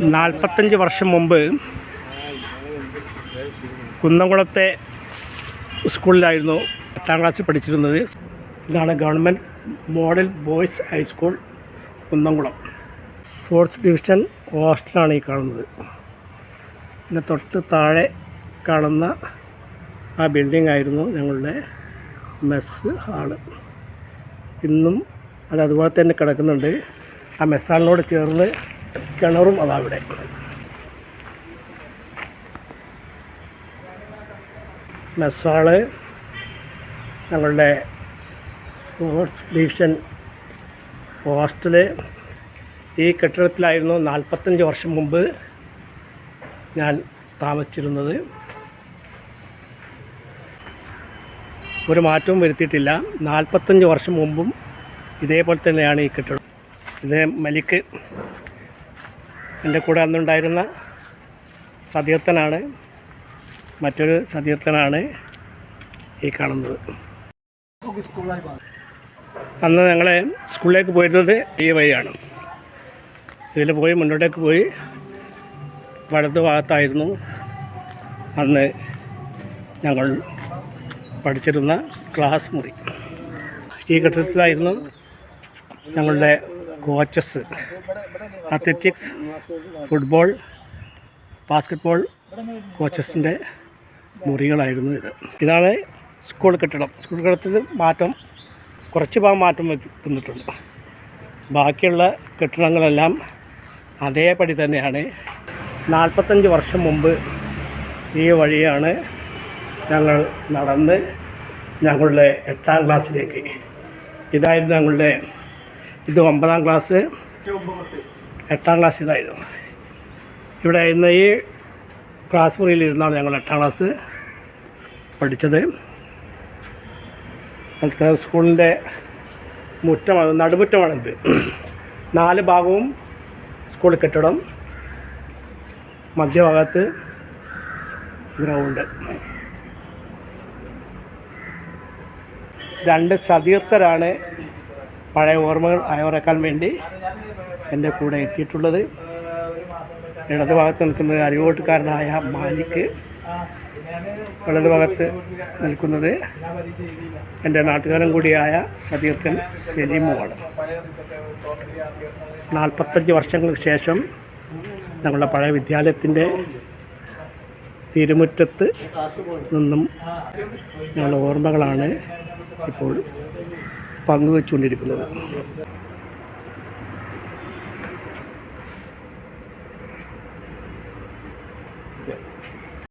നാൽപ്പത്തഞ്ച് വർഷം മുമ്പ് കുന്നംകുളത്തെ സ്കൂളിലായിരുന്നു പത്താം ക്ലാസ്സിൽ പഠിച്ചിരുന്നത്. ഇതാണ് government model boys high school Kunnamkulam. Sports division ഹോസ്റ്റലാണ് ഈ കാണുന്നത്. പിന്നെ തൊട്ട് താഴെ കാണുന്ന ആ ബിൽഡിംഗ് ആയിരുന്നു ഞങ്ങളുടെ മെസ്സ് ഹാൾ ഇന്നും അത് അതുപോലെ തന്നെ കിടക്കുന്നുണ്ട്. ആ മെസ്സാളിനോട് ചേർന്ന് കിണറും അതവിടെ. മെസ്സാൾ ഞങ്ങളുടെ സ്പോർട്സ് ഡിവിഷൻ ഹോസ്റ്റൽ ഈ കെട്ടിടത്തിലായിരുന്നു നാൽപ്പത്തഞ്ച് വർഷം മുമ്പ് ഞാൻ താമസിച്ചിരുന്നത്. ഒരു മാറ്റവും വരുത്തിയിട്ടില്ല. നാൽപ്പത്തഞ്ച് വർഷം മുമ്പും ഇതേപോലെ തന്നെയാണ് ഈ കെട്ടിടം. ഇത് മലിക്ക് എന്റെ കൂടെ അന്നുണ്ടായിരുന്ന സതീർത്ഥനാണ്. മറ്റൊരു സതീർത്ഥനാണ് ഈ കാണുന്നത്. അന്ന് ഞങ്ങളെ സ്കൂളിലേക്ക് പോയിരുന്നത് ഈ വഴിയാണ്. ഇതിൽ പോയി മുന്നോട്ടേക്ക് പോയി വലത് ഭാഗത്തായിരുന്നു അന്ന് ഞങ്ങൾ പഠിച്ചിരുന്ന ക്ലാസ് മുറി. ഈ ഘട്ടത്തിലായിരുന്നു ഞങ്ങളുടെ കോച്ചസ്. അത്ലറ്റിക്സ് ഫുട്ബോൾ ബാസ്കറ്റ്ബോൾ കോച്ചസിന്റെ മുറികളായിരുന്നു ഇത്. ഇതാണ് സ്കൂൾ കെട്ടിടം. സ്കൂൾ കെട്ടിടത്തിൽ മാറ്റം കുറച്ച് ഭാഗം മാറ്റം വന്ന്- വന്നിട്ടുണ്ട്. ബാക്കിയുള്ള കെട്ടിടങ്ങളെല്ലാം അതേപടി തന്നെയാണ്. നാൽപ്പത്തഞ്ച് വർഷം മുമ്പ് ഈ വഴിയാണ് ഞങ്ങൾ നടന്ന് ഞങ്ങളുടെ എട്ടാം ക്ലാസ്സിലേക്ക്. ഇതായിരുന്നു ഞങ്ങളുടെ ഇത് ഒമ്പതാം ക്ലാസ് എട്ടാം ക്ലാസ് ഇതായിരുന്നു ഇവിടെ ഇന്ന് ഈ ക്ലാസ് മുറിയിൽ ഇരുന്നാണ് ഞങ്ങൾ എട്ടാം ക്ലാസ് പഠിച്ചത്. അടുത്ത സ്കൂളിന്റെ മുറ്റമാണ് നടുമുറ്റമാണിത്. നാല് ഭാഗവും സ്കൂൾ കെട്ടിടം മധ്യഭാഗത്ത് ഗ്രൗണ്ട് രണ്ട് സതീർത്ഥരാണ് പഴയ ഓർമ്മകൾ അയവറക്കാൻ വേണ്ടി എന്റെ കൂടെ എത്തിയിട്ടുള്ളത് ഇടത് ഭാഗത്ത് നിൽക്കുന്നത് അരികോട്ടുകാരനായ മാലിക്ക് വലതുഭാഗത്ത് നിൽക്കുന്നത് എന്റെ നാട്ടുകാരൻ കൂടിയായ സതീർത്ഥൻ സലീമുമാണ് നാൽപ്പത്തഞ്ച് വർഷങ്ങൾക്ക് ശേഷം ഞങ്ങളുടെ പഴയ വിദ്യാലയത്തിന്റെ തിരുമുറ്റത്ത് നിന്നും ഞങ്ങളുടെ ഓർമ്മകളാണ് ഇപ്പോൾ പങ്കുവെച്ചുകൊണ്ടിരിക്കുന്നത്.